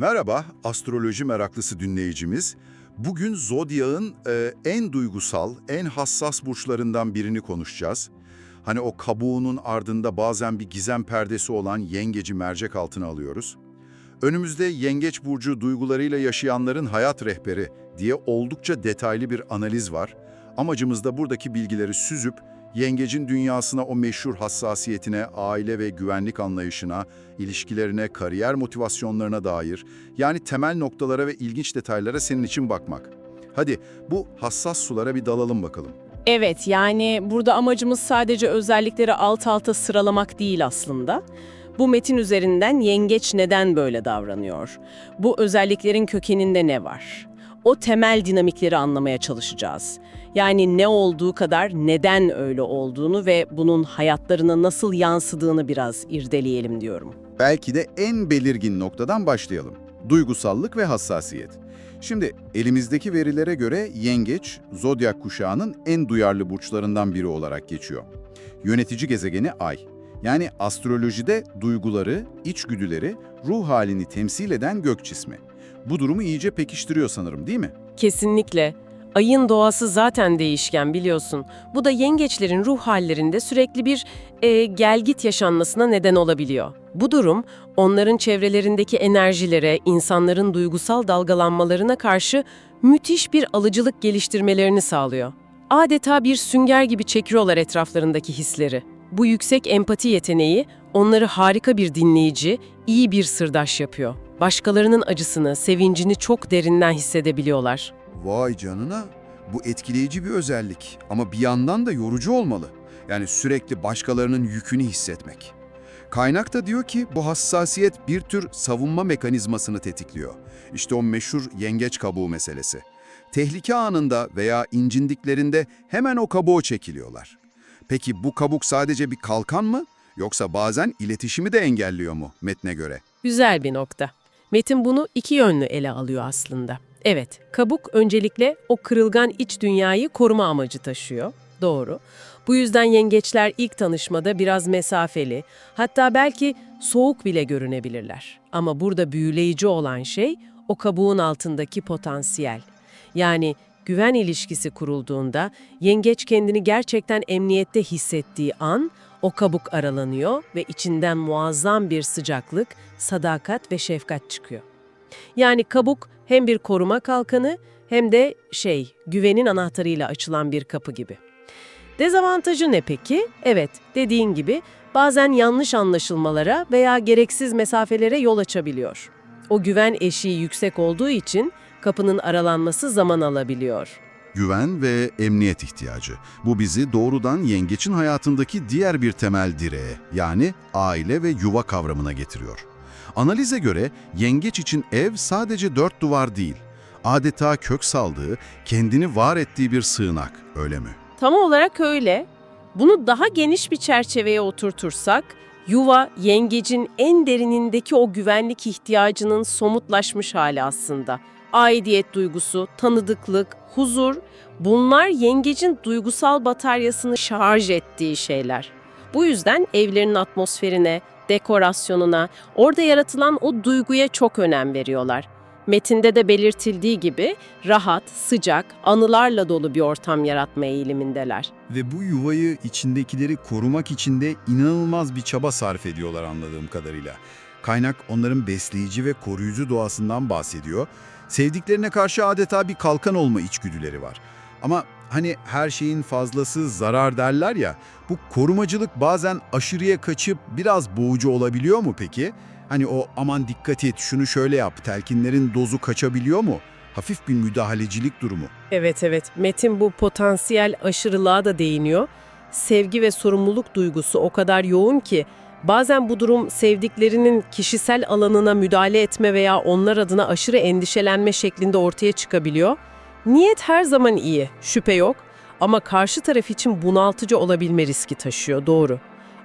Merhaba, astroloji meraklısı dinleyicimiz. Bugün Zodyak'ın e, en duygusal, en hassas burçlarından birini konuşacağız. Hani o kabuğunun ardında bazen bir gizem perdesi olan yengeci mercek altına alıyoruz. Önümüzde yengeç burcu duygularıyla yaşayanların hayat rehberi diye oldukça detaylı bir analiz var. Amacımız da buradaki bilgileri süzüp yengecin dünyasına o meşhur hassasiyetine, aile ve güvenlik anlayışına, ilişkilerine, kariyer motivasyonlarına dair yani temel noktalara ve ilginç detaylara senin için bakmak. Hadi bu hassas sulara bir dalalım bakalım. Evet, yani burada amacımız sadece özellikleri alt alta sıralamak değil aslında. Bu metin üzerinden yengeç neden böyle davranıyor? Bu özelliklerin kökeninde ne var? O temel dinamikleri anlamaya çalışacağız. Yani ne olduğu kadar neden öyle olduğunu ve bunun hayatlarına nasıl yansıdığını biraz irdeleyelim diyorum. Belki de en belirgin noktadan başlayalım. Duygusallık ve hassasiyet. Şimdi elimizdeki verilere göre yengeç, zodyak kuşağının en duyarlı burçlarından biri olarak geçiyor. Yönetici gezegeni Ay. Yani astrolojide duyguları, içgüdüleri, ruh halini temsil eden gök cismi. Bu durumu iyice pekiştiriyor sanırım değil mi? Kesinlikle. Ayın doğası zaten değişken biliyorsun. Bu da yengeçlerin ruh hallerinde sürekli bir e, gelgit yaşanmasına neden olabiliyor. Bu durum onların çevrelerindeki enerjilere, insanların duygusal dalgalanmalarına karşı müthiş bir alıcılık geliştirmelerini sağlıyor. Adeta bir sünger gibi çekiyorlar etraflarındaki hisleri. Bu yüksek empati yeteneği onları harika bir dinleyici, iyi bir sırdaş yapıyor. Başkalarının acısını, sevincini çok derinden hissedebiliyorlar. Vay canına. Bu etkileyici bir özellik ama bir yandan da yorucu olmalı. Yani sürekli başkalarının yükünü hissetmek. Kaynak da diyor ki bu hassasiyet bir tür savunma mekanizmasını tetikliyor. İşte o meşhur yengeç kabuğu meselesi. Tehlike anında veya incindiklerinde hemen o kabuğu çekiliyorlar. Peki bu kabuk sadece bir kalkan mı yoksa bazen iletişimi de engelliyor mu metne göre? Güzel bir nokta. Metin bunu iki yönlü ele alıyor aslında. Evet, kabuk öncelikle o kırılgan iç dünyayı koruma amacı taşıyor. Doğru. Bu yüzden yengeçler ilk tanışmada biraz mesafeli, hatta belki soğuk bile görünebilirler. Ama burada büyüleyici olan şey o kabuğun altındaki potansiyel. Yani güven ilişkisi kurulduğunda yengeç kendini gerçekten emniyette hissettiği an o kabuk aralanıyor ve içinden muazzam bir sıcaklık, sadakat ve şefkat çıkıyor. Yani kabuk hem bir koruma kalkanı hem de şey, güvenin anahtarıyla açılan bir kapı gibi. Dezavantajı ne peki? Evet, dediğin gibi bazen yanlış anlaşılmalara veya gereksiz mesafelere yol açabiliyor. O güven eşiği yüksek olduğu için kapının aralanması zaman alabiliyor. Güven ve emniyet ihtiyacı. Bu bizi doğrudan yengeçin hayatındaki diğer bir temel direğe, yani aile ve yuva kavramına getiriyor. Analize göre yengeç için ev sadece dört duvar değil, adeta kök saldığı, kendini var ettiği bir sığınak, öyle mi? Tam olarak öyle. Bunu daha geniş bir çerçeveye oturtursak, yuva yengecin en derinindeki o güvenlik ihtiyacının somutlaşmış hali aslında. Aidiyet duygusu, tanıdıklık, huzur, bunlar yengecin duygusal bataryasını şarj ettiği şeyler. Bu yüzden evlerin atmosferine, dekorasyonuna, orada yaratılan o duyguya çok önem veriyorlar. Metinde de belirtildiği gibi rahat, sıcak, anılarla dolu bir ortam yaratma eğilimindeler. Ve bu yuvayı içindekileri korumak için de inanılmaz bir çaba sarf ediyorlar anladığım kadarıyla. Kaynak onların besleyici ve koruyucu doğasından bahsediyor. Sevdiklerine karşı adeta bir kalkan olma içgüdüleri var. Ama hani her şeyin fazlası zarar derler ya, bu korumacılık bazen aşırıya kaçıp biraz boğucu olabiliyor mu peki? Hani o aman dikkat et şunu şöyle yap telkinlerin dozu kaçabiliyor mu? Hafif bir müdahalecilik durumu. Evet evet, Metin bu potansiyel aşırılığa da değiniyor. Sevgi ve sorumluluk duygusu o kadar yoğun ki bazen bu durum sevdiklerinin kişisel alanına müdahale etme veya onlar adına aşırı endişelenme şeklinde ortaya çıkabiliyor. Niyet her zaman iyi, şüphe yok ama karşı taraf için bunaltıcı olabilme riski taşıyor, doğru.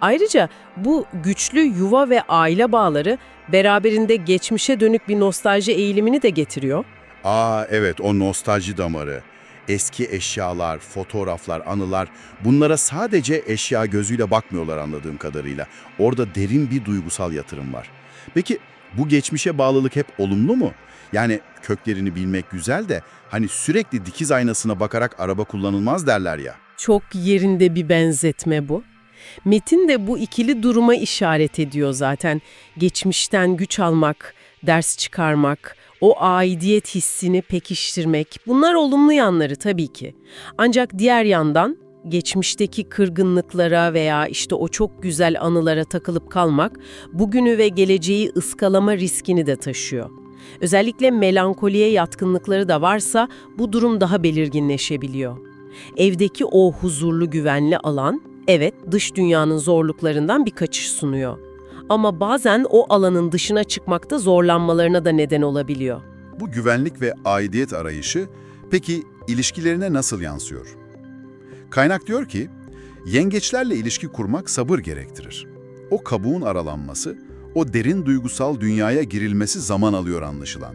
Ayrıca bu güçlü yuva ve aile bağları beraberinde geçmişe dönük bir nostalji eğilimini de getiriyor. Aa evet o nostalji damarı. Eski eşyalar, fotoğraflar, anılar bunlara sadece eşya gözüyle bakmıyorlar anladığım kadarıyla. Orada derin bir duygusal yatırım var. Peki Bu geçmişe bağlılık hep olumlu mu? Yani köklerini bilmek güzel de hani sürekli dikiz aynasına bakarak araba kullanılmaz derler ya. Çok yerinde bir benzetme bu. Metin de bu ikili duruma işaret ediyor zaten. Geçmişten güç almak, ders çıkarmak, o aidiyet hissini pekiştirmek bunlar olumlu yanları tabii ki. Ancak diğer yandan geçmişteki kırgınlıklara veya işte o çok güzel anılara takılıp kalmak bugünü ve geleceği ıskalama riskini de taşıyor. Özellikle melankoliye yatkınlıkları da varsa bu durum daha belirginleşebiliyor. Evdeki o huzurlu güvenli alan, evet dış dünyanın zorluklarından bir kaçış sunuyor. Ama bazen o alanın dışına çıkmakta zorlanmalarına da neden olabiliyor. Bu güvenlik ve aidiyet arayışı peki ilişkilerine nasıl yansıyor? Kaynak diyor ki, yengeçlerle ilişki kurmak sabır gerektirir. O kabuğun aralanması, o derin duygusal dünyaya girilmesi zaman alıyor anlaşılan.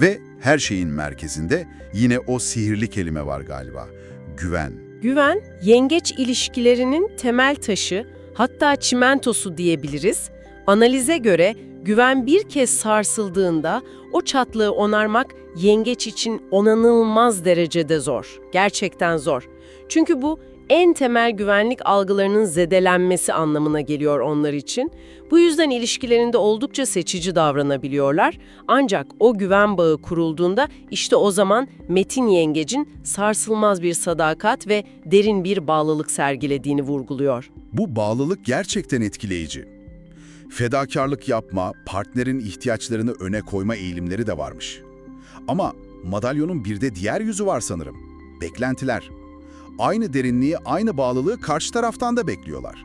Ve her şeyin merkezinde yine o sihirli kelime var galiba, güven. Güven, yengeç ilişkilerinin temel taşı, hatta çimentosu diyebiliriz. Analize göre güven bir kez sarsıldığında o çatlığı onarmak yengeç için onanılmaz derecede zor. Gerçekten zor. Çünkü bu en temel güvenlik algılarının zedelenmesi anlamına geliyor onlar için. Bu yüzden ilişkilerinde oldukça seçici davranabiliyorlar. Ancak o güven bağı kurulduğunda işte o zaman Metin Yengecin sarsılmaz bir sadakat ve derin bir bağlılık sergilediğini vurguluyor. Bu bağlılık gerçekten etkileyici. Fedakarlık yapma, partnerin ihtiyaçlarını öne koyma eğilimleri de varmış. Ama madalyonun bir de diğer yüzü var sanırım. Beklentiler. Aynı derinliği, aynı bağlılığı karşı taraftan da bekliyorlar.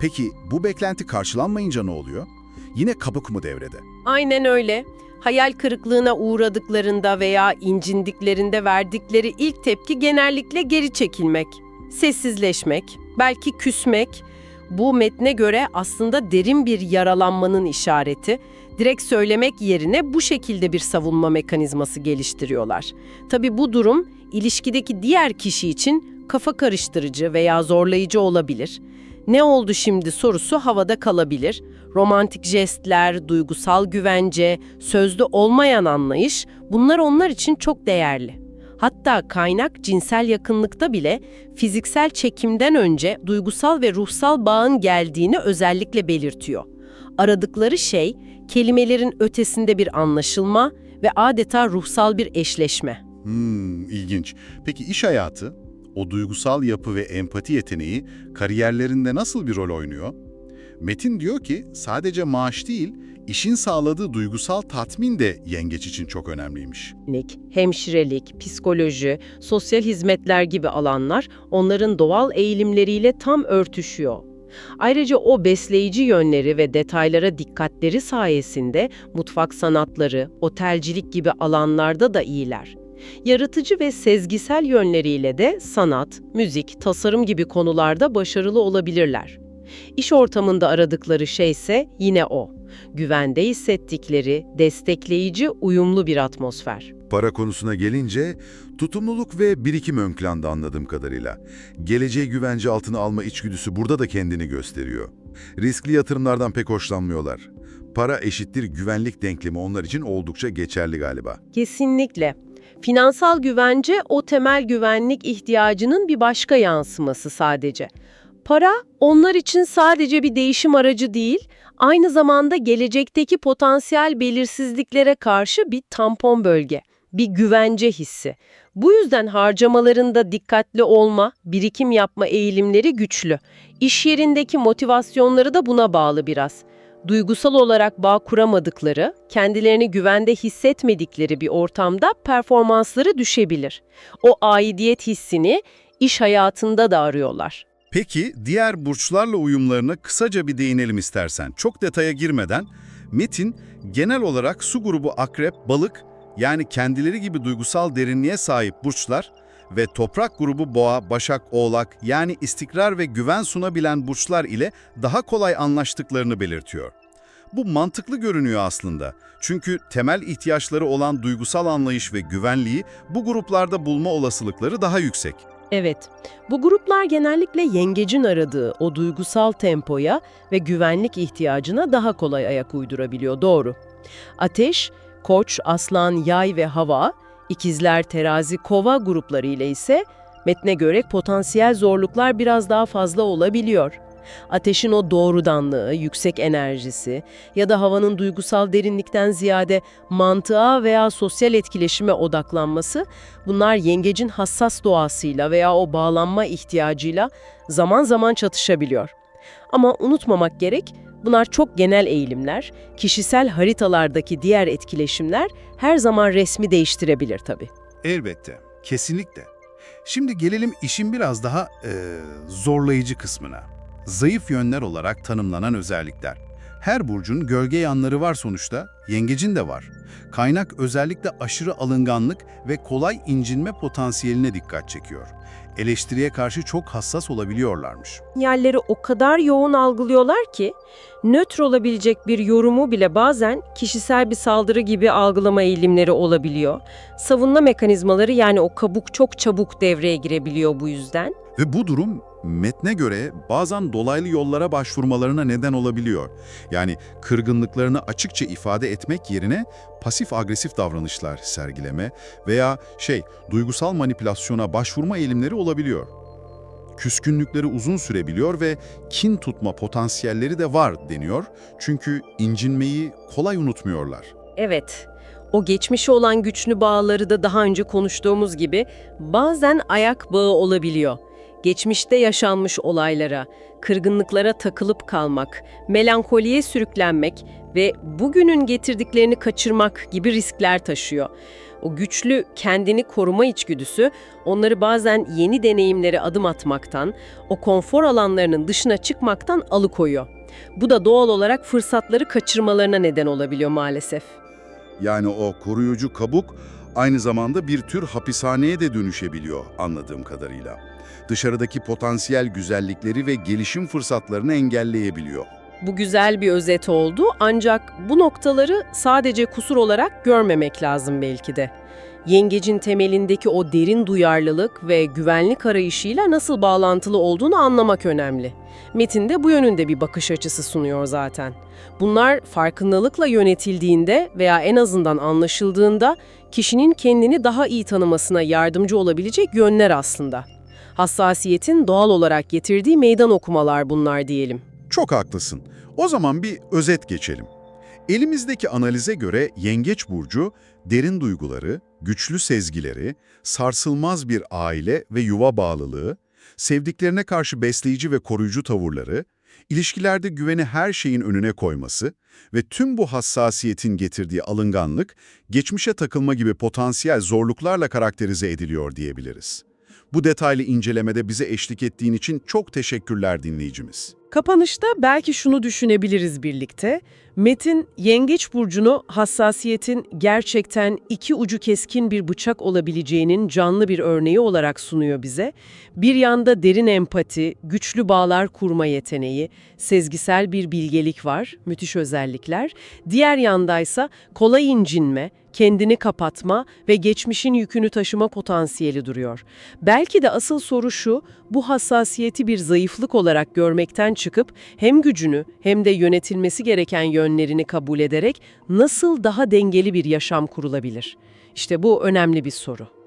Peki bu beklenti karşılanmayınca ne oluyor? Yine kabuk mu devrede? Aynen öyle. Hayal kırıklığına uğradıklarında veya incindiklerinde verdikleri ilk tepki genellikle geri çekilmek, sessizleşmek, belki küsmek. Bu metne göre aslında derin bir yaralanmanın işareti. Direkt söylemek yerine bu şekilde bir savunma mekanizması geliştiriyorlar. Tabii bu durum ilişkideki diğer kişi için kafa karıştırıcı veya zorlayıcı olabilir. Ne oldu şimdi sorusu havada kalabilir. Romantik jestler, duygusal güvence, sözlü olmayan anlayış bunlar onlar için çok değerli. Hatta kaynak cinsel yakınlıkta bile fiziksel çekimden önce duygusal ve ruhsal bağın geldiğini özellikle belirtiyor. Aradıkları şey kelimelerin ötesinde bir anlaşılma ve adeta ruhsal bir eşleşme. Hmm, ilginç. Peki iş hayatı, o duygusal yapı ve empati yeteneği kariyerlerinde nasıl bir rol oynuyor? Metin diyor ki sadece maaş değil, işin sağladığı duygusal tatmin de yengeç için çok önemliymiş. Hemşirelik, psikoloji, sosyal hizmetler gibi alanlar onların doğal eğilimleriyle tam örtüşüyor. Ayrıca o besleyici yönleri ve detaylara dikkatleri sayesinde mutfak sanatları, otelcilik gibi alanlarda da iyiler. Yaratıcı ve sezgisel yönleriyle de sanat, müzik, tasarım gibi konularda başarılı olabilirler. İş ortamında aradıkları şey ise yine o. Güvende hissettikleri, destekleyici, uyumlu bir atmosfer. Para konusuna gelince tutumluluk ve birikim ön planda anladığım kadarıyla. Geleceği güvence altına alma içgüdüsü burada da kendini gösteriyor. Riskli yatırımlardan pek hoşlanmıyorlar. Para eşittir güvenlik denklemi onlar için oldukça geçerli galiba. Kesinlikle. Finansal güvence o temel güvenlik ihtiyacının bir başka yansıması sadece. Para onlar için sadece bir değişim aracı değil, aynı zamanda gelecekteki potansiyel belirsizliklere karşı bir tampon bölge, bir güvence hissi. Bu yüzden harcamalarında dikkatli olma, birikim yapma eğilimleri güçlü. İş yerindeki motivasyonları da buna bağlı biraz. Duygusal olarak bağ kuramadıkları, kendilerini güvende hissetmedikleri bir ortamda performansları düşebilir. O aidiyet hissini iş hayatında da arıyorlar. Peki diğer burçlarla uyumlarına kısaca bir değinelim istersen. Çok detaya girmeden Metin genel olarak su grubu akrep, balık yani kendileri gibi duygusal derinliğe sahip burçlar ve toprak grubu boğa, başak, oğlak yani istikrar ve güven sunabilen burçlar ile daha kolay anlaştıklarını belirtiyor. Bu mantıklı görünüyor aslında. Çünkü temel ihtiyaçları olan duygusal anlayış ve güvenliği bu gruplarda bulma olasılıkları daha yüksek. Evet, bu gruplar genellikle yengecin aradığı o duygusal tempoya ve güvenlik ihtiyacına daha kolay ayak uydurabiliyor, doğru. Ateş, Koç, Aslan, Yay ve Hava, İkizler, Terazi, Kova grupları ile ise metne göre potansiyel zorluklar biraz daha fazla olabiliyor. Ateşin o doğrudanlığı, yüksek enerjisi ya da havanın duygusal derinlikten ziyade mantığa veya sosyal etkileşime odaklanması bunlar yengecin hassas doğasıyla veya o bağlanma ihtiyacıyla zaman zaman çatışabiliyor. Ama unutmamak gerek, bunlar çok genel eğilimler, kişisel haritalardaki diğer etkileşimler her zaman resmi değiştirebilir tabii. Elbette, kesinlikle. Şimdi gelelim işin biraz daha eee, zorlayıcı kısmına. Zayıf yönler olarak tanımlanan özellikler. Her burcun gölge yanları var sonuçta, yengecin de var. Kaynak özellikle aşırı alınganlık ve kolay incinme potansiyeline dikkat çekiyor. Eleştiriye karşı çok hassas olabiliyorlarmış. Sinyalleri o kadar yoğun algılıyorlar ki nötr olabilecek bir yorumu bile bazen kişisel bir saldırı gibi algılama eğilimleri olabiliyor. Savunma mekanizmaları yani o kabuk çok çabuk devreye girebiliyor bu yüzden. Ve bu durum metne göre bazen dolaylı yollara başvurmalarına neden olabiliyor. Yani kırgınlıklarını açıkça ifade etmek yerine pasif-agresif davranışlar sergileme veya şey duygusal manipülasyona başvurma eğilimleri olabiliyor. Küskünlükleri uzun sürebiliyor ve kin tutma potansiyelleri de var deniyor. Çünkü incinmeyi kolay unutmuyorlar. Evet, o geçmişe olan güçlü bağları da daha önce konuştuğumuz gibi bazen ayak bağı olabiliyor. Geçmişte yaşanmış olaylara, kırgınlıklara takılıp kalmak, melankoliye sürüklenmek ve bugünün getirdiklerini kaçırmak gibi riskler taşıyor. O güçlü kendini koruma içgüdüsü onları bazen yeni deneyimlere adım atmaktan, o konfor alanlarının dışına çıkmaktan alıkoyuyor. Bu da doğal olarak fırsatları kaçırmalarına neden olabiliyor maalesef. Yani o koruyucu kabuk aynı zamanda bir tür hapishaneye de dönüşebiliyor anladığım kadarıyla. Dışarıdaki potansiyel güzellikleri ve gelişim fırsatlarını engelleyebiliyor. Bu güzel bir özet oldu ancak bu noktaları sadece kusur olarak görmemek lazım belki de. Yengecin temelindeki o derin duyarlılık ve güvenlik arayışıyla nasıl bağlantılı olduğunu anlamak önemli. Metin de bu yönünde bir bakış açısı sunuyor zaten. Bunlar farkındalıkla yönetildiğinde veya en azından anlaşıldığında kişinin kendini daha iyi tanımasına yardımcı olabilecek yönler aslında. Hassasiyetin doğal olarak getirdiği meydan okumalar bunlar diyelim. Çok haklısın. O zaman bir özet geçelim. Elimizdeki analize göre Yengeç Burcu, derin duyguları, güçlü sezgileri, sarsılmaz bir aile ve yuva bağlılığı, sevdiklerine karşı besleyici ve koruyucu tavırları, ilişkilerde güveni her şeyin önüne koyması ve tüm bu hassasiyetin getirdiği alınganlık, geçmişe takılma gibi potansiyel zorluklarla karakterize ediliyor diyebiliriz. Bu detaylı incelemede bize eşlik ettiğin için çok teşekkürler dinleyicimiz. Kapanışta belki şunu düşünebiliriz birlikte. Metin, Yengeç Burcu'nu hassasiyetin gerçekten iki ucu keskin bir bıçak olabileceğinin canlı bir örneği olarak sunuyor bize. Bir yanda derin empati, güçlü bağlar kurma yeteneği, sezgisel bir bilgelik var, müthiş özellikler. Diğer yandaysa kolay incinme, kendini kapatma ve geçmişin yükünü taşıma potansiyeli duruyor. Belki de asıl soru şu, bu hassasiyeti bir zayıflık olarak görmekten çıkıp hem gücünü hem de yönetilmesi gereken yönlerini kabul ederek nasıl daha dengeli bir yaşam kurulabilir? İşte bu önemli bir soru.